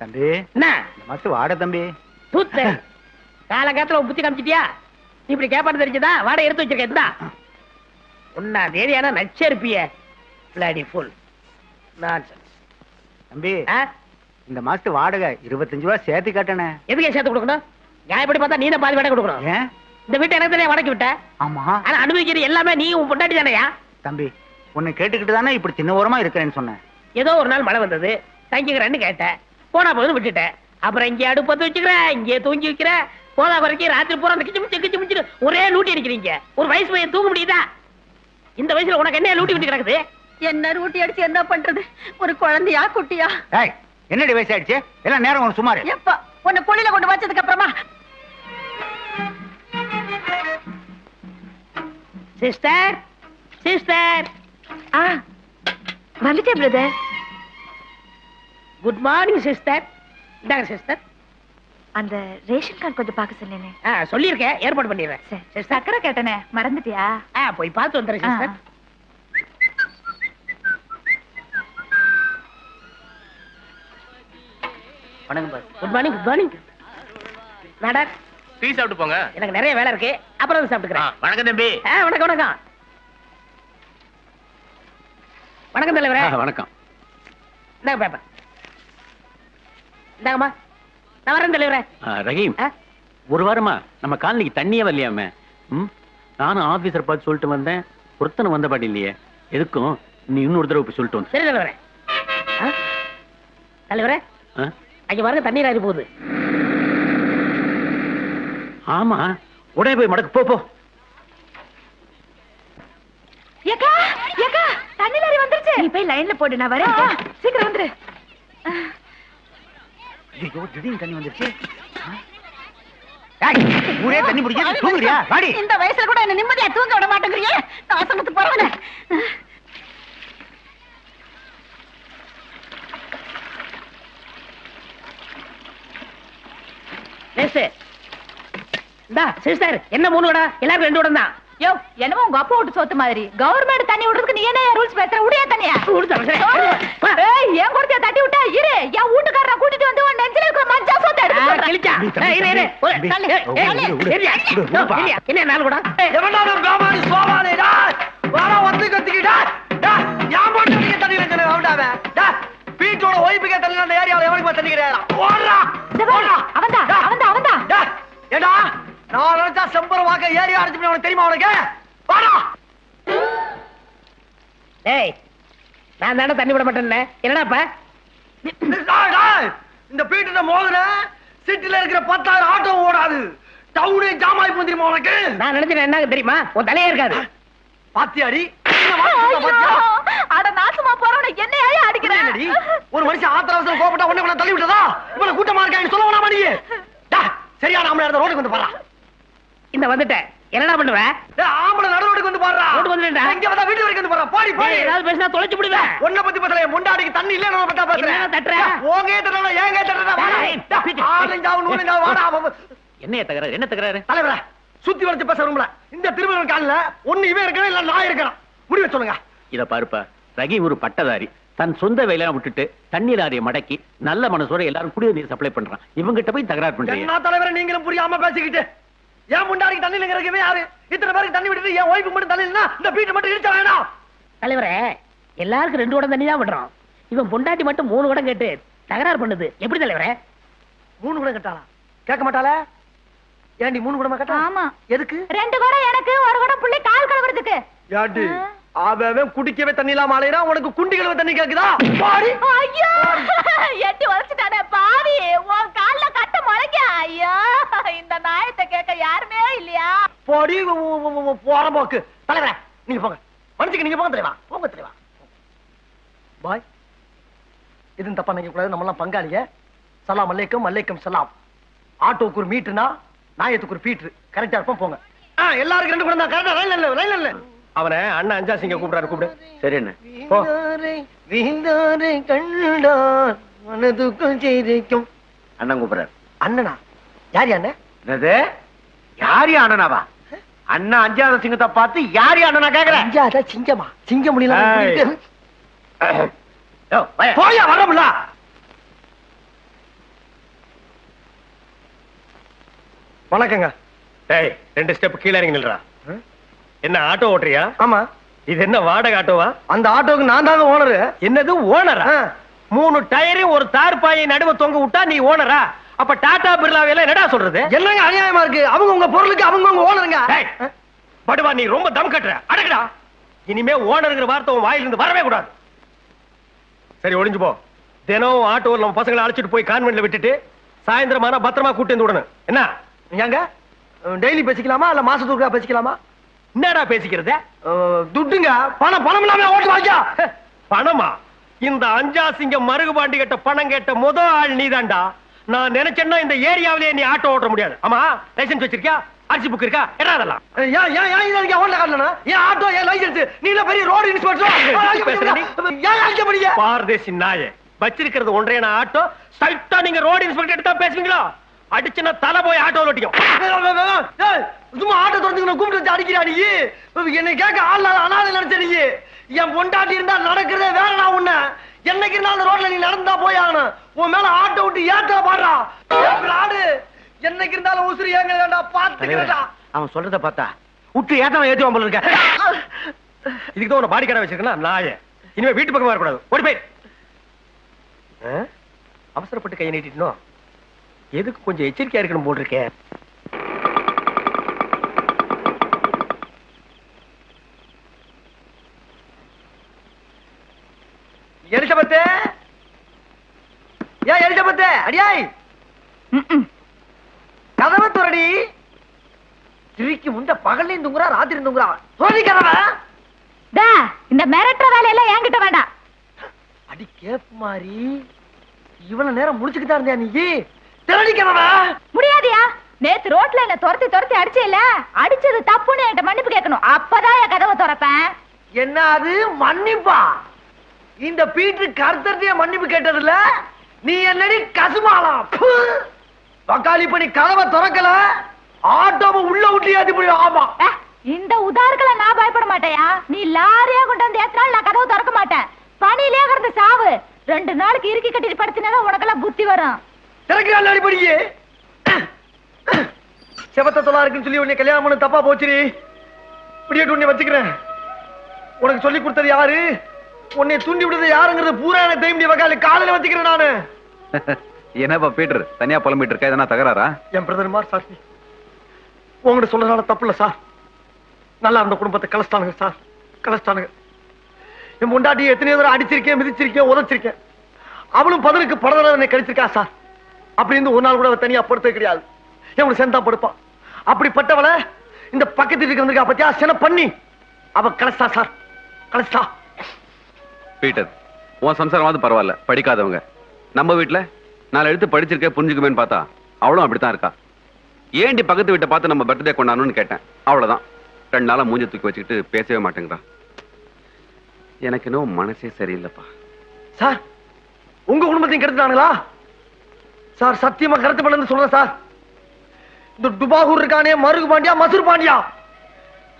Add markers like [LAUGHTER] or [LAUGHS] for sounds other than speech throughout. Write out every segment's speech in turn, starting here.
தம்பி என்ன? மாசம் வாட தம்பி. தூத்து. காலங்காத்துல புத்தி காமிச்சிட்டியா? நீ இப்படி கேப்பாடு தெரிஞ்சதா? வாடகை எடுத்து வச்சிருக்க இந்தா. ஒன்னா தேதியான நச்சரிப்பிய? பிளாடி ஃபுல் நான்சென்ஸ் தம்பி இந்த மாசத்து வாடகை இருபத்தஞ்சு ரூபா சேர்த்து கட்டணே எதுக்கு சேர்த்து கொடுக்கணும்? நியாயப்படி பார்த்தா நீ தான் பாதி வாடகை கொடுக்கணும்? இந்த வீட்டை எனக்கு தானே வாடகை விட்ட? ஆமா. ஆனா அனுபவிக்கிற எல்லாமே நீ உன் பொண்டாட்டி தானையா? தம்பி உன்னை கேட்டுக்கிட்டு தானே இப்படி சின்ன ஓரமா இருக்கிறேன்னு சொன்னேன். ஏதோ ஒரு நாள் மழை வந்தது. தங்கிக்கிறேன்னு கேட்டேன். போனா போதும் விட்டுட்டேன். அப்புறம் இங்கே அடுப்பத்து வச்சுக்கிறேன் இங்கே தூங்கி வைக்கிறேன். போதா குறைக்கு ராத்திரி பூரா அந்த கிச்சு மிச்சு கிச்சு மிச்சு ஒரே லூட்டி அடிக்கிறீங்க. ஒரு வயசு பையன் தூங்க முடியுதா? இந்த வயசுல உனக்கு என்ன லூட்டி விட்டு கிடக்குது? என்ன ரூட்டி அடிச்சு என்ன பண்றது? ஒரு குழந்தையா குட்டியா? ஏய் என்னடி வயசாயிடுச்சு எல்லாம் நேரம் உனக்கு சுமாரு. எப்ப உன்னை கொண்டு வச்சதுக்கு அப்புறமா? Sister sister. ஆ வந்துட்டேன் பிரதர். குட் மார்னிங் சிஸ்டர் இந்தாங்க சிஸ்டர் அந்த ரேஷன் கார்டு கொஞ்சம் பார்க்க சொன்னேனே. ஆ சொல்லியிருக்கேன். ஏற்பாடு பண்ணிடுறேன். சரி. சக்கரை கேட்டனே. மறந்துட்டியா? ஆ போய் பார்த்து வந்துடுறேன் சிஸ்டர் வணக்கம் boss. Good morning good morning நடா டீ சாப்பிட்டு போங்க. எனக்கு நிறைய வேலை இருக்கு. அப்புறம் வந்து சாப்பிட்டுக்கிறேன். வணக்கம் தம்பி. ஆ, வணக்கம் வணக்கம். வணக்கம் தலைவரே. வணக்கம். இந்தாங்க பேப்பர். இந்தாங்கம்மா. நான் வரேன் தலைவரே. ரஹீம்? ஒரு வாரமா நம்ம காலனிக்கு தண்ணியே வரலையாமே ம்? நானும் ஆபீசர் பார்த்து சொல்லிட்டு வந்தேன். ஒருத்தனை வந்த பாடி இல்லையே. எதுக்கும்? நீ இன்னொரு தடவை போய் சொல்லிட்டு வந்து. சரி தலைவரே? தலைவரே அங்க பாருங்க தண்ணீர் ஆறி போகுது. ஆமா. உடனே போய் மடக்கு போ போ. ஏக்கா ஏக்கா தண்ணி லாரி வந்துருச்சு. நீ போய் லைன்ல போடு நான் வரேன். சீக்கிரம் வந்துரு. ஐயோ திடீர்னு தண்ணி வந்துருச்சு. ஊரே தண்ணி பிடிக்க தூங்குறியா? வாடி. இந்த வயசுல கூட என்ன நிம்மதியா தூங்க விட மாட்டேங்கிறியே? நாசமத்து போறவனே. சிஸ்டர் என்ன மூணு வடை எல்லாருக்கும் ரெண்டு வடம் தான் யோ என்னமோ உங்க அப்பா விட்டு சொத்து மாதிரி. கவர்மெண்ட் தண்ணி விடுறதுக்கு நீ என்ன ரூல்ஸ் பேசுற? உடைய தண்ணியா? ஏன் கொடுத்தியா தட்டி விட்டா இரு. என் வீட்டுக்காரரை கூட்டிட்டு வந்து உன் நெஞ்சில இருக்கிற மஞ்சா சொத்தை? என்ன நாலு கூட? வாடா வந்து கத்திக்கிட்டா போட்டு நீங்க தண்ணி வச்சனே அவடாவே டேய் வீட்டோட ஒய்ஃபுக்கே தண்ணி அந்த ஏரியாவுல எவனுக்கு தண்ணி கிடையாது ஓடுறா. பாரு, அவன்தான் அவன்தான் அவன்தான். ஏடா நான் நினைச்சா செம்பரம் வாக்க ஏரியா அடிச்சு உனக்கு தெரியுமா உனக்கு? வாடா! ஏய் நான் தானே தண்ணி விட மாட்டேன்னு என்னடாப்பா இந்த பீட்டுல மோதுன சிட்டில இருக்கிற பத்தாயிரம் ஆட்டோ ஓடாது. டவுனே ஜாம் ஆகி போகும் தெரியுமா உனக்கு? நான் நினைச்சேன் என்ன தெரியுமா? உன் தலையே இருக்காது. பாத்தியாடி? அட நாசமா போறவன என்னையா அடிக்கிற? என்னடி? ஒரு மனுஷன் ஆத்திர அவசரம் கோபப்பட்டா உடனே உன்னை தள்ளி விட்டதா இவ்வளவு கூட்டமா இருக்கான்னு சொல்ல வேணாமா நீ? டா, சரியா நாம இடத்த ரோடுக்கு வந்து பாரா இந்த வந்துட்டேன் என்னடா பண்ணுவ? ஆம்பளை நடு ரோடுக்கு வந்து பாரா ரோட்டுக்கு வந்துட்டேன்டா. இங்க வந்தா வீட்டு வரைக்கும் வந்து பாரா போடி போடி. ஏதாவது பேசினா தொலைச்சு விடுவேன் உன்னை பத்தி பேசல முண்டாடிக்கு தண்ணி இல்ல நம்ம பத்தா பேசுறேன். தட்டுற? ஓங்கே தட்டல ஏங்க தட்டல வாடா. ஆளுஞ்சாவு நூலுஞ்சாவு வாடா. என்ன தகராறு என்ன தகராறு? தலைவரே சுத்தி வளைச்சு பேச விரும்பல. இந்த திருமணம் காலில் ஒண்ணு இவன் இருக்கணும் இல்ல நான் இருக்கணும் முடிவு சொல்லுங்க. இத பாருப்பா. ரஹீம் ஒரு பட்டதாரி. தன் சொந்த வேலையெல்லாம் விட்டுட்டு தண்ணீர் லாரியை மடக்கி நல்ல மனசோட எல்லாரும் குடிய நீர் சப்ளை பண்றான். இவங்கிட்ட போய் தகராறு பண்றீங்க என்ன தலைவரை நீங்களும் புரியாம பேசிக்கிட்டு? ஏன் முண்டாடிக்கு தண்ணி இல்லைங்கிறதுக்கு யாரு? இத்தனை பேருக்கு தண்ணி விட்டுட்டு என் ஒய்ஃபுக்கு மட்டும் தண்ணி இல்லைன்னா இந்த வீட்டை மட்டும் இடிச்ச வேணாம். தலைவரே எல்லாருக்கும் ரெண்டு குடம் தண்ணி தான் விடுறோம். இவன் பொண்டாட்டி மட்டும் மூணு குடம் கேட்டு தகராறு பண்ணுது. எப்படி தலைவரே? மூணு கூட கட்டாளா? கேட்க மாட்டாளா? ஏண்டி மூணு கூடமா கட்டா? ஆமா. எதுக்கு? ரெண்டு குடம் எனக்கு ஒரு குடம் புள்ளி கால் கழுவுறதுக்கு. ஏண்டி? அவன் குடிக்கவே தண்ணி இல்லாம அலையிறான் உனக்கு குண்டி கழுவ தண்ணி கேக்குதா? பாடி. ஐயோ எட்டி உழைச்சிட்டானே பாவி. உன் கால்ல கட்ட முளைக்க ஐயோ இந்த நாயத்தை கேட்க யாருமே இல்லையா? போடி போற போக்கு. தலைவரே நீங்க போங்க. மனுஷக்கு நீங்க போங்க தலைவா. போங்க தலைவா. பாய் இது தப்பா நினைக்க கூடாது நம்ம எல்லாம் பங்காளிங்க. சலாம் அலைக்கும் அலைக்கும் சலாம். ஆட்டோக்கு ஒரு மீட்டர்னா நாயத்துக்கு ஒரு பீட்ரு கரெக்டா இருப்போம் போங்க. எல்லாருக்கும் ரெண்டு தான். கரெக்டா லைன்ல இல்ல லைன்ல இல்ல அவனை அண்ணன் அஞ்சா சிங்க கூப்பிடாரு கூப்பிடு. சரி என்ன வீந்தோரை கண்டார் மனதுக்கும் செய்திக்கும் அண்ணன் கூப்பிடுறாரு. அண்ணனா? யார் அண்ணன்? என்னது? யார் அண்ணனாவா? அண்ணா அஞ்சாத சிங்கத்தை பார்த்து யார் அண்ணனா கேக்குற? அஞ்சாத சிங்கமா? சிங்க முடியல போயா வரமுல்ல வணக்கங்க. டேய் ரெண்டு ஸ்டெப் கீழே இறங்கி நில்றா. என்ன ஆட்டோ ஓட்டுறியா? ஆமா. இது என்ன வாடகை ஆட்டோவா? அந்த ஆட்டோவுக்கு நான் தாங்க ஓனரு. என்னது ஓனரா? மூணு டயரையும் ஒரு தார்பாயை நடுவ தொங்க விட்டா நீ ஓனரா? அப்ப டாடா பிர்லாவையில என்னடா சொல்றது? என்னங்க அநியாயமா இருக்கு. அவங்க உங்க பொருளுக்கு அவங்க உங்க ஓனருங்க. படுவா நீ ரொம்ப தம் கட்டுற. அடக்குடா. இனிமே ஓனருங்கிற வார்த்தை உன் வாயிலிருந்து வரவே கூடாது. சரி ஒளிஞ்சு போ. தினம் ஆட்டோவில் நம்ம பசங்களை அழைச்சிட்டு போய் கான்வென்ட்ல விட்டுட்டு சாயந்தரமான பத்திரமா கூட்டி வந்து விடணும். என்ன? ஏங்க டெய்லி பேசிக்கலாமா இல்ல மாசத்துக்கு பேசிக்கலாமா? என்னடா பேசிக்கிறது? துட்டுங்க. பணம் பணம் இல்லாம ஓட்டு வாங்கியா? பணமா? இந்த அஞ்சா சிங்கம் மருகுபாண்டி கிட்ட பணம் கேட்ட முத ஆள் நீதான்டா நான் நினைச்சேன்னா இந்த ஏரியாவிலேயே நீ ஆட்டோ ஓட்ட முடியாது. ஆமா லைசென்ஸ் வச்சிருக்கியா? அரிசி புக் இருக்கா? என்ன அதெல்லாம்? ஏன் ஏன் ஏன் இதை நீங்க ஓட்டல காட்டலனா ஏன் ஆட்டோ ஏன் லைசென்ஸ்? நீல பெரிய ரோடு இன்ஸ்பெக்டர்? ஏன் அடிக்க முடிய பாரதேசி நாயே வச்சிருக்கிறது ஒன்றே ஆட்டோ? ஸ்ட்ரைட்டா நீங்க ரோடு இன்ஸ்பெக்டர் எடுத்தா பேசுவீங்களா? அடிச்சுனா தலை போய் ஆட்டோ ஓட்டிக்கும் சும்மா ஆட்டோ திறந்துக்கணும் கூப்பிட்டு வச்சு அடிக்கிறா நீ? என்னை கேட்க ஆள் அனாதை நினைச்ச நீ. என் பொண்டாட்டி இருந்தா நடக்கிறதே வேறடா உன்ன. என்னைக்கு இருந்தாலும் அந்த ரோட்ல நீ நடந்தா போய் ஆகணும். உன் மேல ஆட்டோ விட்டு ஏற்றா பாடுறா. ஆடு. என்னைக்கு இருந்தாலும் உசுறு ஏங்க வேண்டா பாத்துக்கிறடா அவன் சொல்றத பார்த்தா விட்டு ஏத்தவன் ஏத்துவான் போல இருக்க. இதுக்கு தான் உன பாடி கடை வச்சிருக்கேன் நாயே இனிமே வீட்டு பக்கமா வரக்கூடாது. ஓடி போய்? அவசரப்பட்டு கையை நீட்டிட்டோம் எதுக்கு கொஞ்சம் எச்சரிக்கையா இருக்கணும் போல் எலிசபத்து! ஏன் எலிசபத்து! அடியாய்! கதவை துறடி! திருக்கி முண்ட பகல்லையும் தூங்குறா ராத்திரி தூங்குறா. துறடி கதவை! டா இந்த மிரட்டுற வேலையெல்லாம் என்கிட்ட வேண்டாம். அடி கேப் மாதிரி இவ்வளவு நேரம் முடிச்சுக்கிட்டா இருந்தியா நீ? திரடி கதவை முடியாதியா. நேத்து ரோட்ல என்ன துரத்தி துரத்தி அடிச்சேல அடிச்சது தப்புன்னு என்கிட்ட மன்னிப்பு கேட்கணும். அப்பதான் என் கதவை திறப்பேன். என்ன அது? மன்னிப்பா? இந்த பீட்டு கருத்தர்த்திய மன்னிப்பு கேட்டதுல நீ என்னடி கசுமாலாம் பக்காளி பண்ணி கதவை திறக்கல ஆட்டோவை உள்ள விட்டு போய் ஆமா. ஏ, இந்த உதாரணங்களை நான் பயப்பட மாட்டேயா? நீ லாரியா கொண்டு வந்து ஏத்தினாலும் நான் கதவு திறக்க மாட்டேன். பனியிலே கிடந்து சாவு ரெண்டு நாளைக்கு இறுக்கி கட்டிட்டு படுத்தினா உனக்கெல்லாம் புத்தி வரும். திறக்கிறாள் அடிப்படியே செவத்த தொலா இருக்குன்னு சொல்லி உன்னை கல்யாணம் பண்ண தப்பா போச்சுடி. இப்படியே உன்னை வச்சுக்கிறேன். உனக்கு சொல்லி கொடுத்தது யாரு? உன்னை தூண்டி விடுறது யாருங்கிறது பூரா எனக்கு தெரியும் வகால காலையில வச்சுக்கிறேன் நானு. [LAUGHS] என்னப்பா பீட்டர்? தனியா புலம்பிட்டு இருக்கா? எதனா தகராறா? என் பிரதர் மாதிரி சார். உங்ககிட்ட சொல்றதுனால தப்பு இல்ல சார். நல்லா இருந்த குடும்பத்தை கலஸ்தானுங்க சார். கலஸ்தானுங்க என் முண்டாட்டி எத்தனையோ தடவை அடிச்சிருக்கேன் மிதிச்சிருக்கேன் உதச்சிருக்கேன். அவளும் பதிலுக்கு படதடவை என்னை கழிச்சிருக்கா சார். அப்படி இருந்து ஒரு நாள் கூட தனியா படுத்தது கிடையாது. எவனு சேர்ந்தா படுப்பான் அப்படிப்பட்டவளை இந்த பக்கத்து வீட்டுக்கு வந்திருக்கா பத்தியா? சின பண்ணி. அவ கலஸ்தா சார். கலஸ்தா பீட்டர் உன் சம்சாரமாவது பரவாயில்ல. படிக்காதவங்க. நம்ம வீட்ல நாலு எழுத்து படிச்சிருக்கேன் புரிஞ்சுக்குமேன்னு பார்த்தா அவளும் அப்படித்தான் இருக்கா. ஏண்டி பக்கத்து வீட்டை பார்த்து நம்ம பர்த்டே கொண்டாடணும்னு கேட்டேன். அவ்வளவுதான். ரெண்டு நாளா மூஞ்ச தூக்கி வச்சுக்கிட்டு பேசவே மாட்டேங்கிறா. எனக்கு இன்னும் மனசே சரியில்லைப்பா. சார் உங்க குடும்பத்தையும் கெடுத்துட்டானுங்களா? சார் சத்தியமா கருத்து பண்ணு சொல்றேன் சார். இந்த டுபாகூர் இருக்கானே மருகு பாண்டியா மசூர் பாண்டியா?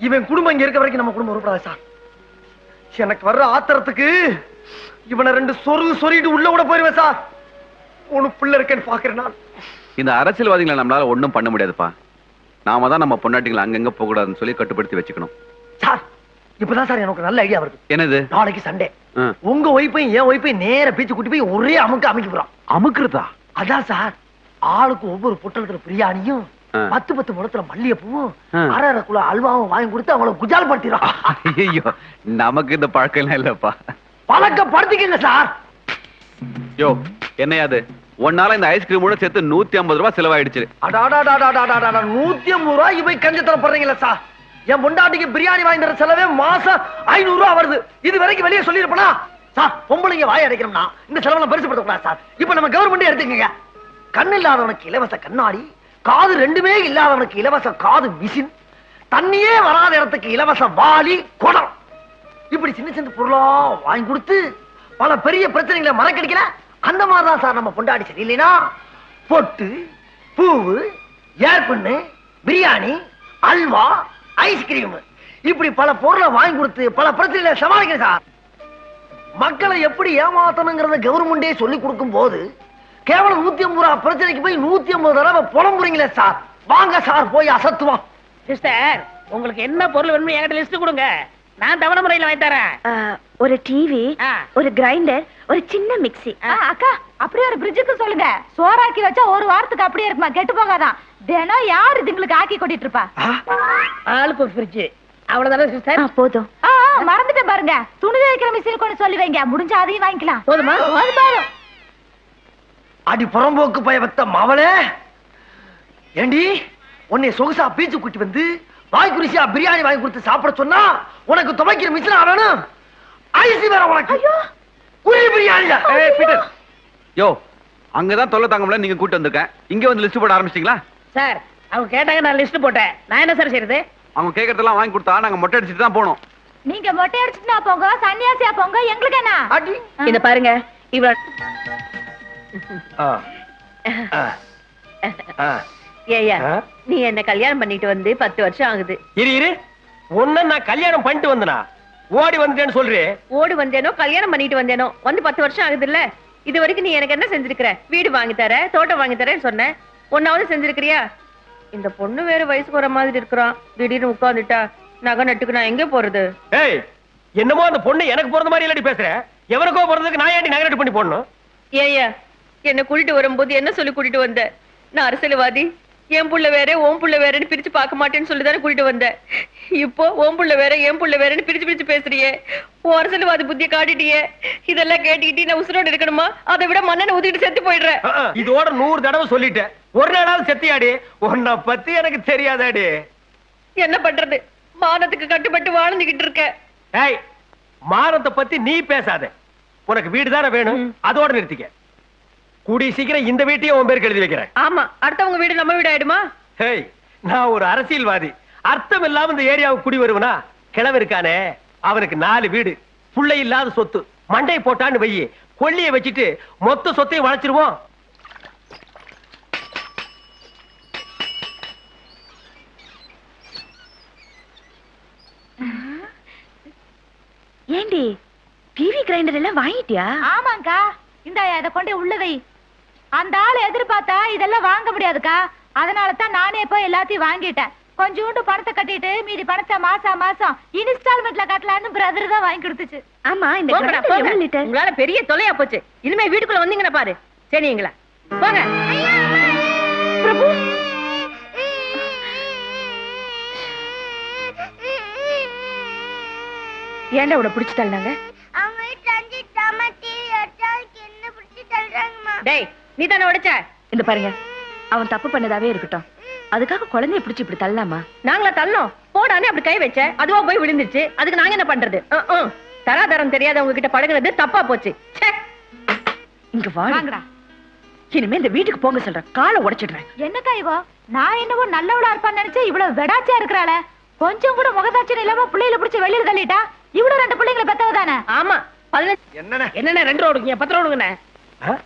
இவன் குடும்பம் இங்க இருக்க வரைக்கும் நம்ம குடும்பம் உருப்படாது சார். எனக்கு வர்ற ஆத்திரத்துக்கு இவனை ரெண்டு சொருகு சொருகிட்டு உள்ள கூட போயிருவேன் சார். ஒண்ணு பிள்ளை இருக்கேன்னு பாக்குறேன் நான். இந்த அரசியல்வாதிகளை நம்மளால ஒண்ணும் பண்ண முடியாதுப்பா. நாம தான் நம்ம பொண்டாட்டிங்களை அங்கங்க போக கூடாதுன்னு சொல்லி கட்டுப்படுத்தி வச்சுக்கணும். சார் இப்பதான் சார் எனக்கு நல்ல ஐடியா வருது. என்னது? நாளைக்கு சண்டே. உங்க ஒய்ஃபையும் என் ஒய்ஃபையும் நேர பீச்சு கூட்டி போய் ஒரே அமுக்கு அமைக்க போறான் அமுக்குறதா? அதான் சார் ஆளுக்கு ஒவ்வொரு பொட்டலத்துல பிரியாணியும். பத்து பத்து முடத்துல மல்லிகைப்பூவும். அரை அரை குள்ள அல்வாவும் வாங்கி கொடுத்து அவங்கள குஜால் படுத்திடும் ஐயோ நமக்கு இந்த பழக்கம் எல்லாம் இல்லப்பா. பழக்கப்படுத்திக்கங்க சார். யோ என்னையாது ஒன்னால இந்த ஐஸ்கிரீமோட சேர்த்து நூத்தி ஐம்பது ரூபாய் செலவாயிடுச்சு. நூத்தி ஐம்பது ரூபாய் போய் கஞ்சத்தனம் பண்றீங்களா சார். என் பொண்டாட்டிக்கு பிரியாணி வாங்கி தர செலவே மாசம் ஐநூறு ரூபாய் வருது. இது வரைக்கும் வெளியே சொல்லிருப்பனா சார் பொம்பளைங்க வாய் அடைக்கணும்னா இந்த செலவெல்லாம் பெருசுப்படுத்த கூடாது சார். இப்ப நம்ம கவர்மெண்ட் எடுத்துக்கங்க. கண் இல்லாதவனுக்கு இலவச கண்ணாடி காது ரெண்டுமே இல்லாதவனுக்கு இலவச காது மிஷின் தண்ணியே வராத இடத்துக்கு இலவச வாளி குடம். இப்படி சின்ன சின்ன பொருளா வாங்கி கொடுத்து பல பெரிய பிரச்சனைகளை மறக்கடிக்கல? அந்த மாதிரிதான் சார் நம்ம பொண்டாடி சரியில்லைனா பொட்டு பூவு ஏற்பண்ணு பிரியாணி அல்வா ஐஸ்கிரீம். இப்படி பல பொருளை வாங்கி கொடுத்து பல பிரச்சனைகளை சமாளிக்கிறேன் சார். மக்களை எப்படி ஏமாத்தணுங்கிறத கவர்மெண்டே சொல்லி கொடுக்கும் போது கேவலம் நூத்தி ஐம்பது ரூபா பிரச்சனைக்கு போய் நூத்தி ஐம்பது தடவை புலம்புறீங்களே சார். வாங்க சார் போய் அசத்துவோம். சிஸ்டர் உங்களுக்கு என்ன பொருள் வேணும்னு என்கிட்ட லிஸ்ட் கொடுங்க. நான் தவணை முறையில் வாங்கி தரேன். ஒரு டிவி. ஒரு கிரைண்டர் ஒரு சின்ன மிக்ஸி அக்கா அப்படியே ஒரு பிரிட்ஜுக்கு சொல்லுங்க. சோறாக்கி வச்சா ஒரு வாரத்துக்கு அப்படியே இருக்குமா? கெட்டு போகாதான் தினம் யாரு இதுங்களுக்கு ஆக்கி கொட்டிட்டு இருப்பா? ஆளுக்கு ஒரு ஃப்ரிட்ஜ் அவ்வளவுதானே சிஸ்டர்? போதும். ஆ, மறந்துட்டேன் பாருங்க. துணி துவைக்கிற மிஷின் கொண்டு சொல்லி வைங்க. முடிஞ்சா அதையும் வாங்கிக்கலாம். போதுமா? அடி புறம்போக்கு பய வத்த மவளே. ஏண்டி? உன்னை சொகுசா பீச்சு கூட்டி வந்து வாய் குருசியா பிரியாணி வாங்கி கொடுத்து சாப்பிட சொன்னா உனக்கு துவைக்கிற மிஷினா வேணும்? ஐசி வேற உனக்கு. குருவி பிரியாணியா ஏய் பீட்டர். யோ அங்கதான் தொல்லை தாங்க முடியல நீங்க கூட்டு வந்திருக்கேன். இங்க வந்து லிஸ்ட் போட ஆரம்பிச்சிட்டீங்களா? சார் அவங்க கேட்டாங்க நான் லிஸ்ட் போட்டேன். நான் என்ன சார் செய்யறது அவங்க கேட்கறதெல்லாம் வாங்கி கொடுத்தா நாங்க மொட்டை அடிச்சுட்டு தான் போனோம். நீங்க மொட்டை அடிச்சுட்டு போங்க சன்னியாசியா போங்க எங்களுக்கு என்ன? அடி. இத பாருங்க இவ ஆ. ஆ. ஆ. ஏயா ஆ. நீ என்ன கல்யாணம் பண்ணிட்டு வந்து பத்து வருஷம் ஆகுது. இரு இரு. உன்ன நான் கல்யாணம் பண்ணிட்டு வந்தனா? ஓடி வந்துட்டேன்னு சொல்றே. ஓடு வந்தேனோ கல்யாணம் பண்ணிட்டு வந்தேனோ வந்து பத்து வருஷம் ஆகுது இல்ல இது வரைக்கும் நீ எனக்கு என்ன செஞ்சிருக்கிற? வீடு வாங்கி தர தோட்டம் வாங்கி தரேன்னு சொன்னேன் ஒன்னாவது செஞ்சிருக்கிறியா? இந்த பொண்ணு வேற வயசுக்கு வர மாதிரி இருக்கிறான். திடீர்னு உட்கார்ந்துட்டா நகை நட்டுக்கு நான் எங்க போறது? ஏய் என்னமோ அந்த பொண்ணு எனக்கு பிறந்த மாதிரி இல்லடி பேசுற. எவருக்கோ பிறந்ததுக்கு நான் ஏன்டி நகரட்டு பண்ணி போடணும்? ஏய்யா என்ன கூட்டிட்டு வரும்போது என்ன சொல்லி கூட்டிட்டு வந்த? நான் அரசியல்வாதி. என் புள்ள வேற ஓம் புள்ள வேறன்னு பிரிச்சு பார்க்க மாட்டேன்னு சொல்லி தானே கூட்டிட்டு வந்த? இப்போ ஓம் புள்ள வேற என் புள்ள வேறன்னு பிரிச்சு பிரிச்சு பேசுறியே. உன் அரசியல்வாதி புத்திய காட்டிட்டியே. இதெல்லாம் கேட்டுக்கிட்டு நான் உசுரோடு இருக்கணுமா? அதை விட மண்ணனை ஊத்திட்டு செத்து போயிடுறேன். இதோட நூறு தடவை சொல்லிட்டேன். ஒரு நாளாவது செத்தியாடி. உன்னை பத்தி எனக்கு தெரியாதாடி. என்ன பண்றது? மானத்துக்கு கட்டுப்பட்டு வாழ்ந்துகிட்டு இருக்க. ஏய் மானத்தை பத்தி நீ பேசாத. உனக்கு வீடு தானே வேணும்? அதோட நிறுத்திக்க. கூடி சீக்கிரம் இந்த வீட்டையும் உன் பேருக்கு எழுதி வைக்கிறேன். ஆமா அடுத்தவங்க வீடு நம்ம வீடு ஆயிடுமா? ஹேய் நான் ஒரு அரசியல்வாதி. அர்த்தம் இல்லாம இந்த ஏரியாவுக்கு குடி வருவனா? கிழவு இருக்கானே அவனுக்கு நாலு வீடு. புள்ளை இல்லாத சொத்து. மண்டை போட்டான்னு வையி. கொல்லிய வச்சுட்டு மொத்த சொத்தையும் வளைச்சிருவோம் ஏண்டி டிவி கிரைண்டர் எல்லாம் வாங்கிட்டியா? ஆமாங்கா. இந்த இத கொண்டு உள்ள வை. அந்த ஆளை எதிர்பார்த்தா இதெல்லாம் வாங்க முடியாதுக்கா. அதனால தான் நானே போய் எல்லாத்தையும் வாங்கிட்டேன். கொஞ்சோண்டு பணத்தை கட்டிட்டு மீதி பணத்தை மாசம் மாசம் இன்ஸ்டால்மெண்ட்ல கட்டலான்னு பிரதர் தான் வாங்கி கொடுத்துச்சு. ஆமா இந்த உங்களால பெரிய தொலையா போச்சு. இனிமே வீட்டுக்குள்ள வந்தீங்கன்னா பாரு. சரிங்களா? போங்க. பிரபு. ஏன்டா உட பிடிச்சு தள்ளாங்க அவங்க வீட்டுல அஞ்சு டிவி வச்சாக்கு என்ன பிடிச்சி தள்ளுறாங்கம்மா. டேய் நீ தானே உடைச்ச? இந்த பாருங்க. அவன் தப்பு பண்ணதாவே இருக்கட்டும். அதுக்காக குழந்தைய பிடிச்சு இப்படி தள்ளலாமா நாங்களா தள்ளோம் போடானே அப்படி கை வச்ச. அதுவா போய் விழுந்துச்சு. அதுக்கு நாங்க என்ன பண்றது. தராதரம் தெரியாதவங்க கிட்ட பழகுனது தப்பா போச்சு. ச்சே. இங்க வாங்க வாங்கடா. இனிமே இந்த வீட்டுக்கு போங்க சொல்றேன் காலை உடைச்சிடுறேன் என்னக்கா இவோ? நான் என்னவோ நல்லவளா இருப்பான்னு நினைச்சேன் இவ்வளவு வெடாச்சியா இருக்கிறாளே. கொஞ்சம் கூட முகதாட்சியம் இல்லாம பிள்ளையில பிடிச்சு வெளியில தள்ளிட்டா இவ்வளவு ரெண்டு பிள்ளைங்களை பெத்தவ தானே ஆமா என்னண்ணே? என்னென்ன ரெண்டு ரூபா பத்து ஆ?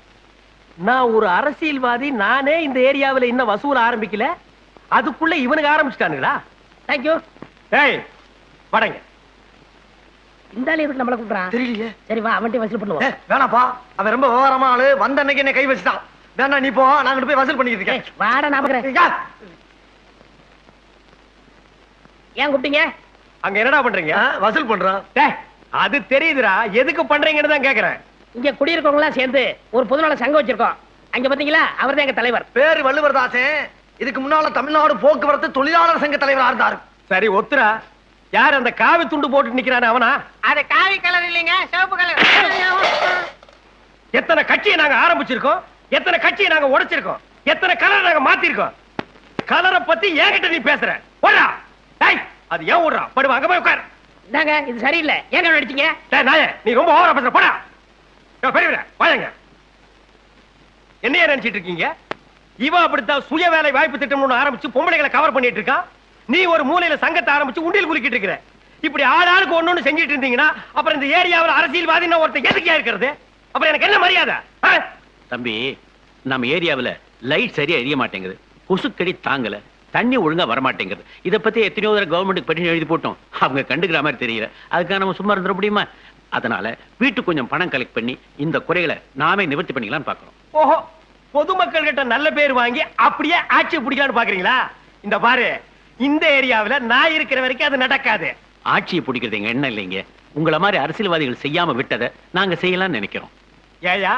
நான் ஒரு அரசியல்வாதி நானே இந்த ஏரியாவுல இன்னும் வசூல் ஆரம்பிக்கல. அதுக்குள்ள இவனுக்கு ஆரம்பிச்சிட்டானுங்களா? தேங்க்யூ ஏய் வடங்க. இந்த ஆளு எதுக்கு நம்மள கூப்பிடுறான்? தெரியலையே. சரி வா அவன்கிட்ட வசூல் பண்ணுவோம். வேணாப்பா. அவன் ரொம்ப விவரமா ஆளு. வந்த அன்னைக்கு என்ன கை வச்சுட்டான். வேணா நீ போ நாங்க போய் வசூல் பண்ணிக்கிட்டு இருக்கேன். வாடா நான் ஏன் கூப்பிட்டீங்க? அங்க என்னடா பண்றீங்க? வசூல் பண்றான் டேய், அது தெரியுதுடா. எதுக்கு பண்றீங்கன்னு தான் கேக்குறேன். இங்க குடியிருக்கவங்க எல்லாம் சேர்ந்து ஒரு பொதுநல சங்கம் வச்சிருக்கோம். அங்க பாத்தீங்களா? அவர்தான் எங்க தலைவர். பேரு வள்ளுவர் தாசன் இதுக்கு முன்னால தமிழ்நாடு போக்குவரத்து தொழிலாளர் சங்க தலைவரா இருந்தாரு. சரி ஒத்துரா யார் அந்த காவி துண்டு போட்டு நிக்கிறானே அவனா? அது காவி கலர் இல்லைங்க சிவப்பு கலர். எத்தனை கட்சியை நாங்க ஆரம்பிச்சிருக்கோம்? எத்தனை கட்சியை நாங்க உடைச்சிருக்கோம்? எத்தனை கலர் நாங்க மாத்திருக்கோம்? கலரை பத்தி என்கிட்ட நீ பேசுற. ஓடா டேய். அது ஏன் ஓடுறா? படுவா அங்க போய் உட்கார். இந்தாங்க இது சரியில்லை. ஏங்க அடிச்சீங்க? டேய் நாயே நீ ரொம்ப ஓவரா பேசுற. போடா. யோ, பெரியவரே வாங்க என்னைய நினைச்சிட்டு இருக்கீங்க? இவன் அப்படித்தான் சுய வேலை வாய்ப்பு திட்டம் ஒண்ணு ஆரம்பிச்சு பொம்பளைகளை கவர் பண்ணிட்டு இருக்கான் நீ ஒரு மூலையில சங்கத்தை ஆரம்பிச்சு உண்டியல் குலுக்கிட்டு இருக்கிற. இப்படி ஆளாளுக்கு ஒண்ணு செஞ்சிட்டு இருந்தீங்கன்னா அப்புறம் இந்த ஏரியாவில் அரசியல்வாதின்னு ஒருத்தன் எதுக்கியா இருக்கிறது? அப்புறம் எனக்கு என்ன மரியாதை? தம்பி நம்ம ஏரியாவுல லைட் சரியா எரிய மாட்டேங்குது. கொசுக்கடி தாங்கல. தண்ணி ஒழுங்கா வர மாட்டேங்குது இத பத்தி எத்தனையோ தடவை கவர்மெண்ட்டுக்கு பெட்டிஷன் எழுதி போட்டோம். அவங்க கண்டுக்கிற மாதிரி தெரியல. அதுக்காக நம்ம சும்மா இருந்துட முடியுமா? அதனால வீட்டுக்கு கொஞ்சம் பணம் கலெக்ட் பண்ணி இந்த குறைகளை நாமே நிவர்த்தி பண்ணிக்கலாம்னு பாக்குறோம். ஓஹோ பொதுமக்கள் கிட்ட நல்ல பேர் வாங்கி அப்படியே ஆட்சி பிடிக்கலாம்னு பாக்குறீங்களா? இந்த பாரு இந்த ஏரியாவுல நான் இருக்கிற வரைக்கும் அது நடக்காது. ஆட்சியை பிடிக்கிறது எங்க எண்ணம் இல்லைங்க. உங்களை மாதிரி அரசியல்வாதிகள் செய்யாம விட்டதை நாங்க செய்யலாம்னு நினைக்கிறோம். ஏயா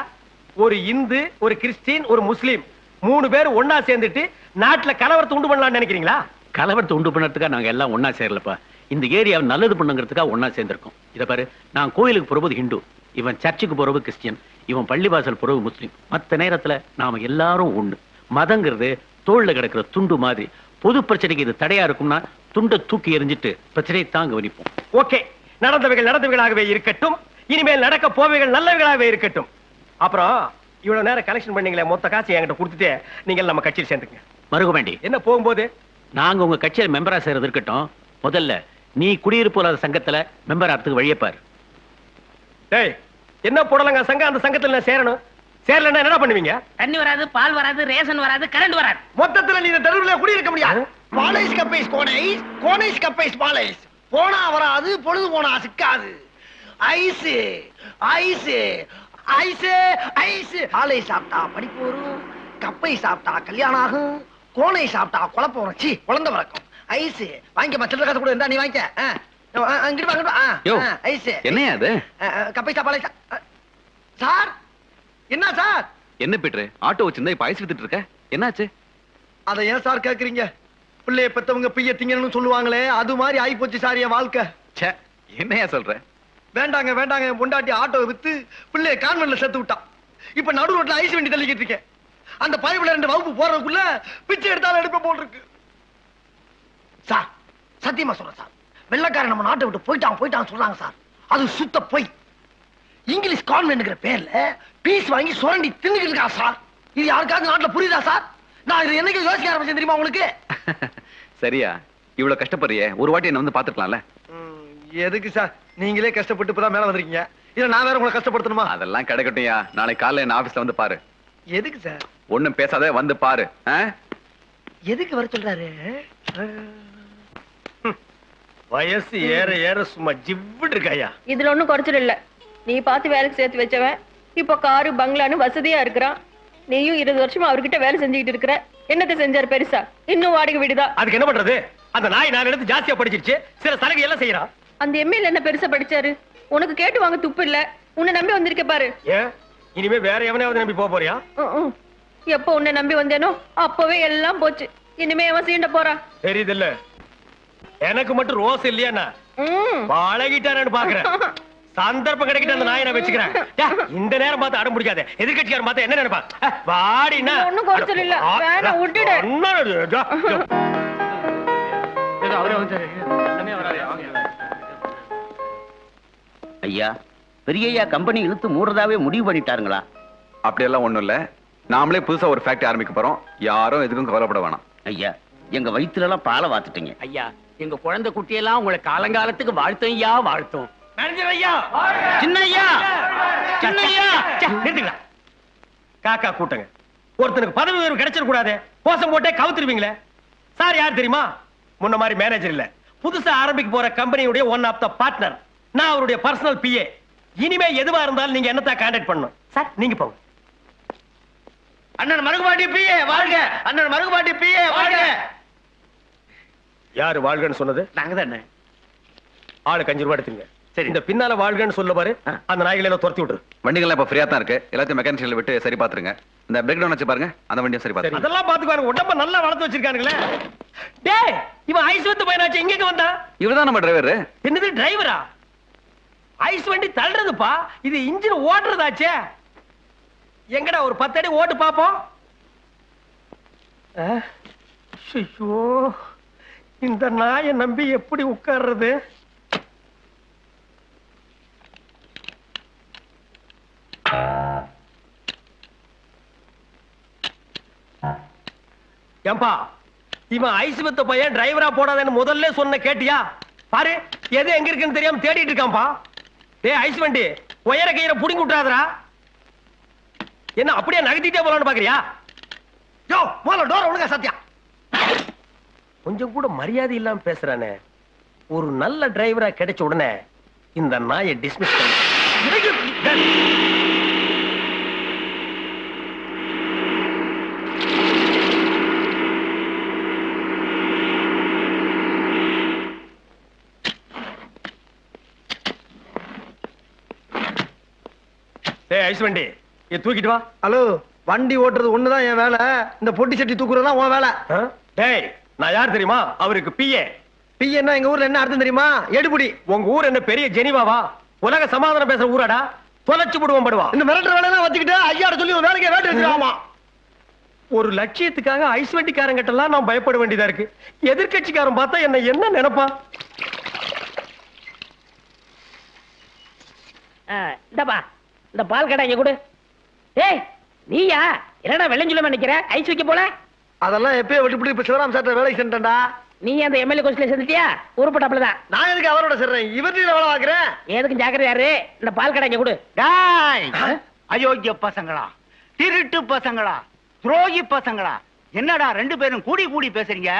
ஒரு இந்து ஒரு கிறிஸ்டின் ஒரு முஸ்லீம் மூணு பேர் ஒண்ணா சேர்ந்துட்டு நாட்டுல கலவரத்தை உண்டு பண்ணலாம்னு நினைக்கிறீங்களா? கலவரத்தை உண்டு பண்ணறதுக்காக நாங்க எல்லாம் ஒண்ணா சேரலப்பா. இந்த ஏரியாவை நல்லது பண்ணுங்கிறதுக்காக ஒண்ணா சேர்ந்திருக்கோம். இத பாரு நான் கோயிலுக்கு போறது ஹிந்து. இவன் சர்ச்சுக்கு போறது கிறிஸ்டியன். இவன் பள்ளிவாசல் போறது முஸ்லீம். மத்த நேரத்துல நாம எல்லாரும் ஒண்ணு. மதங்கிறது தோல்ல கிடக்கிற துண்டு மாதிரி. பொது பிரச்சனைக்கு இது தடையா இருக்கும்னா துண்டை தூக்கி எறிஞ்சிட்டு பிரச்சனையை தாங்க கவனிப்போம். ஓகே. நடந்தவைகள் நடந்தவைகளாகவே இருக்கட்டும். இனிமேல் நடக்க போவைகள் நல்லவைகளாகவே இருக்கட்டும். அப்புறம் இவ்வளவு நேரம் கலெக்ஷன் பண்ணீங்களே மொத்த காசு என்கிட்ட கொடுத்துட்டு நீங்க நம்ம கட்சியில் சேர்ந்துங்க மருகவேண்டி என்ன போகும்போது? நாங்க உங்க கட்சியில மெம்பரா சேர்றது இருக்கட்டும். முதல்ல நீ குடியிருப்பு இல்லாத சங்கத்துல மெம்பர் ஆகிறதுக்கு வழியப்பார் டேய் என்ன போடலங்க சங்கம்? அந்த சங்கத்துல நான் சேரணும். சேரலன்னா என்ன பண்ணுவீங்க? தண்ணி வராது பால் வராது ரேஷன் வராது கரண்ட் வராது. மொத்தத்துல நீ இந்த தெருவுல குடியிருக்க முடியாது. பாலேஸ் கப்பைஸ் கோனைஸ். கோனைஸ் கப்பைஸ் பாலேஸ். போனா வராது பொழுது போனா சிக்காது. Ice ice ice ice. ஆலை சாப்பிட்டா படிப்பு வரும். கப்பை சாப்பிட்டா கல்யாணம் ஆகும். கோனை சாப்பிட்டா குழப்பம் வரும். சீ குழந்தை வளர்க்கும். ஐஸ். வாங்கிக்க மச்சல காசு கூட இருந்தா நீ வாங்கிக்க. ஆ. ஆ, அங்கிட்டு வா, அங்கிட்டு வா. யோ, ஆ, ஆ, ஐஸ். என்னையா அது? கப்பை சாப்பாடு சார்? என்ன சார்? என்ன பீட்ரு? ஆட்டோ வச்சிருந்தா இப்ப ஐஸ் வித்துட்டு இருக்க? என்னாச்சு? அதை ஏன் சார் கேக்குறீங்க? பிள்ளைய பெத்தவங்க பிய்ய திங்கன்னு சொல்லுவாங்களே அது மாதிரி ஆயிப்போச்சு சார் என் வாழ்க்கை. ச்சே என்னையா சொல்ற? வேண்டாங்க வேண்டாங்க பொண்டாட்டி ஆட்டோ வித்து பிள்ளைய கான்வென்ட்ல சேர்த்து விட்டான் இப்ப நடு ரோட்ல ஐஸ் வண்டி தள்ளிக்கிட்டு இருக்கேன். அந்த பயவுல ரெண்டு வகுப்பு போறதுக்குள்ள பிச்சை எடுத்தாலும் எடுப்ப போல் இருக்கு. சார் சத்தியமா சொல்றேன் சார். வெள்ளக்காரன் நம்ம நாட்டை விட்டு போயிட்டான் போயிட்டான் சொல்றாங்க சார். அது சுத்த பொய். இங்கிலீஷ் கான்வென்ட்ங்கிற பேர்ல பீஸ் வாங்கி சுரண்டி தின்னுக்கிட்டு இருக்கான் சார். இது யாருக்காவது நாட்டுல புரியுதா சார்? நான் இது என்னைக்கு யோசிக்க ஆரம்பிச்சேன் தெரியுமா உங்களுக்கு? [LAUGHS] சரியா. இவ்வளவு கஷ்டப்படுறியே. ஒரு வாட்டி என்ன வந்து பாத்துக்கலாம்ல எதுக்கு சார்? நீங்களே கஷ்டப்பட்டு இப்பதான் மேல வந்திருக்கீங்க. இல்ல நான் வேற உங்களை கஷ்டப்படுத்தணுமா? அதெல்லாம் கிடைக்கட்டும்யா. நாளைக்கு காலைல என்ன ஆபீஸ்ல வந்து பாரு. எதுக்கு சார்? ஒண்ணும் பேசாத வந்து பாரு. ஆ? எதுக்கு வர சொல்றாரு? வயசு ஏற ஏற சும்மா ஜிவ்விட்டு இருக்காயா? இதுல ஒண்ணும் குறைச்சல் இல்ல. நீ பார்த்து வேலைக்கு சேர்த்து வச்சவன். இப்போ காரு பங்களான்னு வசதியா இருக்கிறான். நீயும் இருபது வருஷமா அவர்கிட்ட வேலை செஞ்சுக்கிட்டு இருக்கிற. என்னத்தை செஞ்சாரு பெருசா? இன்னும் வாடகை வீடுதான் அதுக்கு என்ன பண்றது? அந்த நாய் நான் எடுத்து ஜாஸ்தியா படிச்சிருச்சு. சில சலுகை எல்லாம் செய்யறான். அந்த எம்எல்ஏ என்ன பெருசா படிச்சாரு? உனக்கு கேட்டு வாங்க துப்பு இல்ல. உன்னை நம்பி வந்திருக்க பாரு. இனிமே வேற எவனையாவது நம்பி போக போறியா. எப்போ உன்னை நம்பி வந்தேனோ அப்பவே எல்லாம் போச்சு. இனிமே அவன் சீண்ட போறான் தெரியுது இல்ல எனக்கு மட்டும் ரோஸ் இல்லையாண்ணா உம். பழகிட்டானு பாக்குறேன். [LAUGHS] சந்தர்ப்பம் கிடைக்கிட்டு அந்த நாயை நான் வச்சுக்கிறேன். இந்த நேரம் பார்த்து அடம் பிடிக்காத. எதிர்கட்சியார் பார்த்தா என்ன நினைப்பா இது ஒண்ணும் குறைச்சல் இல்ல. வேணாம், விட்டுடு. ஐயா பெரியய்யா கம்பெனி இழுத்து மூடுறதாவே முடிவு பண்ணிட்டாருங்களா? அப்படியெல்லாம் ஒண்ணும் இல்ல. நாமளே புதுசா ஒரு ஃபேக்டரி ஆரம்பிக்க போறோம். யாரும் எதுக்கும் கவலைப்பட வேணாம். ஐயா எங்க வயித்துல எல்லாம் பாலை வாத்துட்டீங்க. ஐயா எங்க குழந்தை குட்டியெல்லாம் உங்களை காலங்காலத்துக்கு வாழ்த்தும். ஐயா! வாழ்த்தும் மேனேஜர் ஐயா சின்னையா சின்னையா ச்சே, நிறுத்துங்களா காக்கா கூட்டங்க ஒருத்தனுக்கு பதவி உயர்வு கிடைச்சிட கூடாது கோசம் போட்டே கவுத்துருவீங்களே. சார் யார் தெரியுமா? முன்ன மாதிரி மேனேஜர் இல்ல. புதுசா ஆரம்பிக்க போற கம்பெனியுடைய ஒன் ஆஃப் த பார்ட்னர் நான் அவருடைய பர்சனல் பிஏ இனிமே எதுவா இருந்தாலும் நீங்க என்னத்தா கான்டாக்ட் பண்ணணும்? சார் நீங்க போங்க. அண்ணன் மருகுபாட்டி பிஏ வாழ்க. அண்ணன் மருகுபாட்டி பிஏ வாழ்க. யாரு வாழ்கன்னு சொன்னது? நாங்க தானே ஆளுக்கு அஞ்சு ரூபாய் எடுத்துங்க சரி. இந்த பின்னால வாழ்கன்னு சொல்ல பாரு. அந்த நாய்களை எல்லாம் துரத்தி விட்டுரு. வண்டிகள்லாம் இப்ப ஃப்ரீயா தான் இருக்கு. எல்லாத்தையும் மெக்கானிக்கல் விட்டு சரி பாத்துருங்க இந்த பிரேக் டவுன் வச்சு பாருங்க. அந்த வண்டியும் சரி பாத்துருங்க அதெல்லாம் பாத்துக்குவாங்க உடம்ப நல்லா வளர்த்து வச்சிருக்கானுங்களே. டேய் இவன் ஐஸ் வந்து பையனாச்சு எங்க வந்தா? இவர்தான் நம்ம டிரைவர் என்னது டிரைவரா ஐஸ் வண்டி தள்ளுறதுப்பா. இது இன்ஜின் ஓட்டுறதாச்சே. எங்கடா ஒரு பத்து அடி ஓட்டு பாப்போம்? ஐயோ இந்த நாயை நம்பி எப்படி உட்கார்றது? ஏம்பா இவன் ஐஸ் வித்த பையன் டிரைவரா போடாதேன்னு முதல்ல சொன்ன கேட்டியா? பாரு எது எங்க இருக்குன்னு தெரியாம தேடிட்டு இருக்கான்பா டேய் ஐஸ் வண்டி உயர கையில புடிங்கி விட்டுறாதடா. என்ன அப்படியே நகர்த்திட்டே போலான்னு பாக்குறியா? யோ போல டோர் ஒழுங்க சத்தியா? கொஞ்சம் கூட மரியாதை இல்லாம பேசுறானே. ஒரு நல்ல டிரைவரா கிடைச்ச உடனே இந்த நாயை டிஸ்மிஸ் பண்ண. வண்டி. இது தூக்கிட்டு வா. ஹலோ வண்டி ஓட்டுறது ஒண்ணுதான் என் வேலை. இந்த பொட்டி சட்டி தூக்குறது உன் வேலை. ஆ? டேய் நான் யார் தெரியுமா? அவருக்கு பிஏ பி என்ன எங்க ஊர்ல என்ன அர்த்தம் தெரியுமா? எடுபுடி. உங்க ஊர் என்ன பெரிய ஜெனிவாவா? உலக சமாதானம் பேசுற ஊராடா? தொலைச்சு விடுவோம் படுவா. இந்த மிரட்டுற வேலையெல்லாம் வச்சுக்கிட்டு ஐயாட சொல்லி உன் வேலைக்கே வேட்டு வச்சிருக்காமா ஒரு லட்சியத்துக்காக ஐஸ் வண்டிக்காரங்கிட்ட எல்லாம் நான் பயப்பட வேண்டியதா இருக்கு. எதிர்க்கட்சிக்காரன் பார்த்தா என்ன என்ன நினைப்பான் ஆ, இந்தப்பா. இந்த பால் கடை இங்க கொடு. ஏய் நீயா? என்னடா வெள்ளஞ்சுலமா நிக்கிற? ஐஸ் வைக்க போல? அதெல்லாம் எப்பயோ விட்டு இப்ப சிவராம் சார்ட்ட வேலைக்கு சென்டா நீ அந்த எம்எல்ஏ கொஸ்டில சேர்ந்துட்டியா? உருப்பட்டாப்புல தான். நான் எதுக்கு அவரோட சேர்றேன்? இவர்கிட்ட வேலை வாக்குறேன் எதுக்கும் ஜாக்கிரதையா இரு இந்த பால் கடை இங்க கொடு. டாய் அயோக்கிய பசங்களா? திருட்டு பசங்களா? துரோகி பசங்களா? என்னடா ரெண்டு பேரும் கூடி கூடி பேசுறீங்க?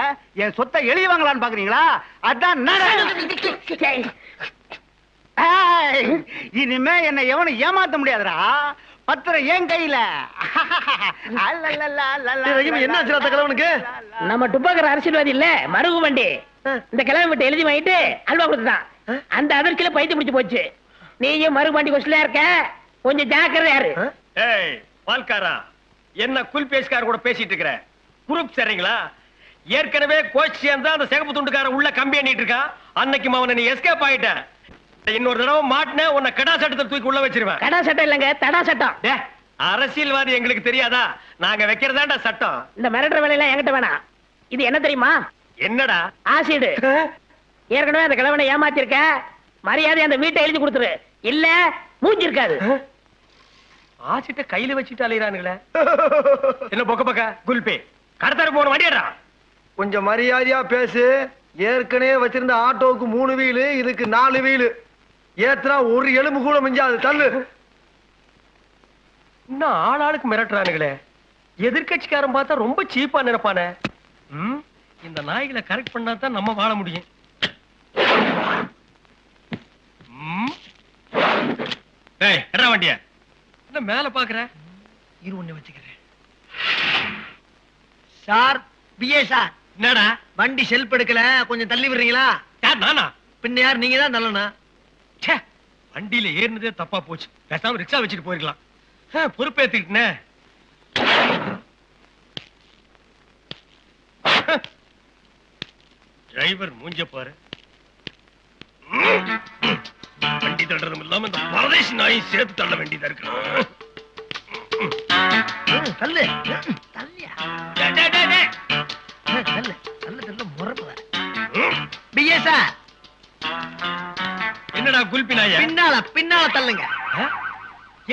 என் சொத்தை எழுதிவாங்களான்னு பாக்குறீங்களா? அதான் இனிமே என்ன எவனும் ஏமாத்த முடியாதுடா. பத்திரம் என் கையில. [LAUGHS] என்ன கிழவனுக்கு? நம்ம டுப்பாக்கர் அரசியல்வாதி இல்ல மருகு வண்டி. இந்த கிழமை விட்டு எழுதி வாங்கிட்டு அல்வா கொடுத்துட்டான். அந்த அதிர்ச்சியில பைத்து பிடிச்சு போச்சு. நீயும் மருகு வண்டி கொஸ்டில இருக்க? கொஞ்சம் ஜாக்கிரதையா இரு. ஏய் பால்காரா என்ன குல் பேஸ்கார் கூட பேசிட்டு இருக்கிற? குரூப் சரிங்களா? ஏற்கனவே கோச் சேர்ந்தா அந்த சிகப்பு துண்டுக்காரன் உள்ள கம்பி எண்ணிட்டு இருக்கான் அன்னைக்கு அவனை நீ எஸ்கேப் ஆயிட்ட. இன்னொரு தடவை மாட்டின உன்னை கடா சட்டத்தை தூக்கி உள்ள வச்சிருவேன். கடா சட்டம் இல்லங்க தடா சட்டம். அரசியல்வாதி எங்களுக்கு தெரியாதா? நாங்க வைக்கிறதாண்டா சட்டம். இந்த மிரட்டுற வேலையெல்லாம் என்கிட்ட வேணாம். இது என்ன தெரியுமா? என்னடா? ஆசிடு. ஏற்கனவே அந்த கிழவனை ஏமாத்திருக்க மரியாதை அந்த வீட்டை எழுதி கொடுத்துரு. இல்ல மூஞ்சி இருக்காது. ஆசிட்ட கையில வச்சுட்டு அலையிறானுங்களே. என்ன பொக்க பக்க? குல்பே கடத்தாரு போன வண்டியடா? கொஞ்சம் மரியாதையா பேசு. ஏற்கனவே வச்சிருந்த ஆட்டோவுக்கு மூணு வீலு இதுக்கு நாலு வீலு. ஏத்துனா ஒரு எலும்பு கூட மிஞ்சாது தள்ளு. இன்னும் ஆளாளுக்கு மிரட்டுறானுங்களே. எதிர்க்கட்சிக்காரன் பார்த்தா ரொம்ப சீப்பா நினைப்பானே. ம், இந்த நாய்களை கரெக்ட் பண்ணா தான் நம்ம வாழ முடியும். ம். ஏய் என்ன வண்டிய? என்ன மேல பாக்குற? இரு ஒண்ணு வச்சுக்கிறேன். Sir PA sir. என்னடா? வண்டி செல்ப் எடுக்கல. கொஞ்சம் தள்ளி விடுறீங்களா? யார் நானா? பின்ன யார்? நீங்க தான் தள்ளணும். வண்டியில ஏறினதே தப்பா போச்சு. பேசாம ரிக்ஷா வச்சுட்டு போயிருக்கலாம். ஆ, பொறுப்பேத்துக்கிட்டனே. டிரைவர் மூஞ்ச பாரு. வண்டி தள்ளுறதும் இல்லாம இந்த பரதேசி நாயும் சேர்த்து தள்ள வேண்டியதா இருக்கு. தள்ளு. தள்ளியா. தள்ளு. தள்ளு தள்ளு பிஏ என்னடா குல்பி நாய பின்னால பின்னால தள்ளுங்க?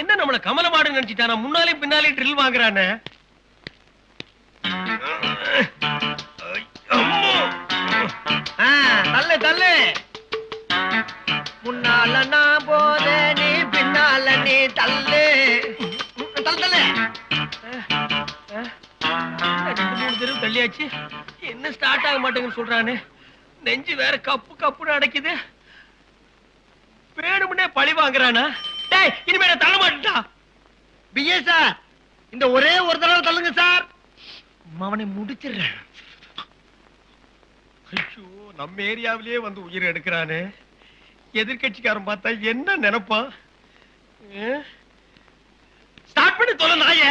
என்ன நம்மள கமல மாடு நினைச்சிட்டானா? முன்னாலே பின்னாலே ட்ரில் வாங்குறானே. தள்ளு தள்ளு. முன்னால நான் போத நீ பின்னால நீ தள்ளு. தள்ளு தள்ளு. ரெண்டு மூணு தடவை தள்ளியாச்சு. என்ன ஸ்டார்ட் ஆக மாட்டேங்குன்னு சொல்றானே. நெஞ்சு வேற கப்பு கப்புன்னு அடைக்குது. வேணும்னே பழி வாங்குறானா? டேய் இனிமே நான் தள்ள மாட்டேன்டா. பிஏ சார் இந்த ஒரே ஒரு தடவை தள்ளுங்க சார். அவனை முடிச்சிடுறேன். ஐயோ நம்ம ஏரியாவிலேயே வந்து உயிர் எடுக்கிறானே. எதிர்க்கட்சிக்காரன் பார்த்தா என்ன நினைப்பான்? ஸ்டார்ட் பண்ணி தொலை நாய.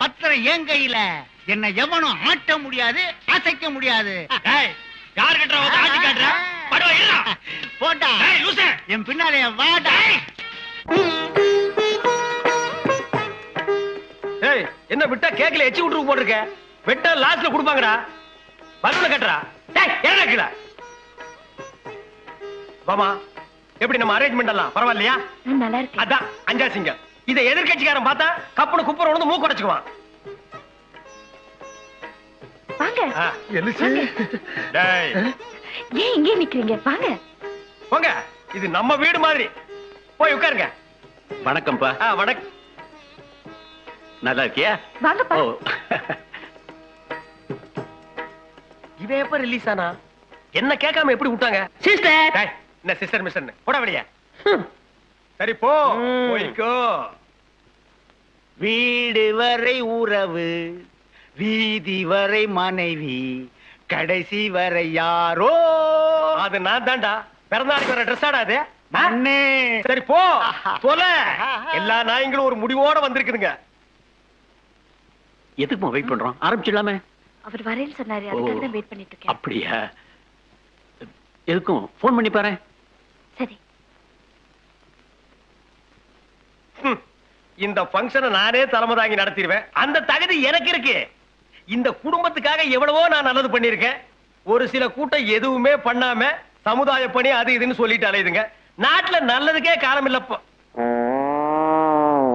பத்திரம் என் கையில? என்ன எவனும் ஆட்ட முடியாது அசைக்க முடியாது. டேய் யார் ஆட்டி காட்டுற? படுவா இல்ல போட்டா என் பின்னாலே வாடா. ஏய். என்ன விட்டா கேக்கல எச்சி விட்டுருக்கு போட்டிருக்க? வெட்டா லாஸ்ட்ல கொடுப்பாங்கடா. பலூன கட்டுறா. டேய் என்ன கீழ. எப்படி நம்ம அரேஞ்ச்மெண்ட் எல்லாம்? பரவாயில்லையா? நல்லா இருக்கு. அதான் அஞ்சா சிங்கம் இதை எதிர்க்கட்சிக்காரன் பார்த்தா கப்புனு குப்புற வந்து மூக்கு உடைச்சுக்குவான். வாங்க. ஆ, டேய். ஏன் இங்கே நிக்கிறீங்க? வாங்க. இது நம்ம வீடு மாதிரி. போய் உட்காருங்க. வணக்கம்ப்பா. ஆ, வணக்கம் நல்லா இருக்கியா வாங்கப்பா இவன் எப்ப ரிலீஸ் ஆனா? என்ன கேட்காம எப்படி விட்டாங்க? சிஸ்டர் டேய், என்ன சிஸ்டர் மிஸ்டர் போட வெளிய. சரி போ. போய்க்கோ. வீடு வரை உறவு வீதி வரை மனைவி கடைசி வரை யாரோ? அது நான் தான்டா. பிறந்தாளுக்கு வர ட்ரெஸ் ஆடாது சரி போ. எல்லா நாயங்களும் ஒரு முடிவோட வந்திருக்குதுங்க. எதுக்குமா வெயிட் பண்றோம்? ஆரம்பிச்சிடலாமே. அவர் வரேன்னு சொன்னாரு. அதுக்காக தான் வெயிட் பண்ணிட்டு அப்படியா? எதுக்கும்? ஃபோன் பண்ணி பாரு சரி. இந்த ஃபங்க்ஷனை நானே தலைமை தாங்கி நடத்திடுவேன். அந்த தகுதி எனக்கு இருக்கு. இந்த குடும்பத்துக்காக எவ்வளவோ நான் நல்லது பண்ணிருக்கேன் ஒரு சில கூட்டம் எதுவுமே பண்ணாம சமுதாய பணி அது இதுன்னு சொல்லிட்டு அலையுதுங்க நாட்டுல நல்லதுக்கே காலம் இல்லப்போ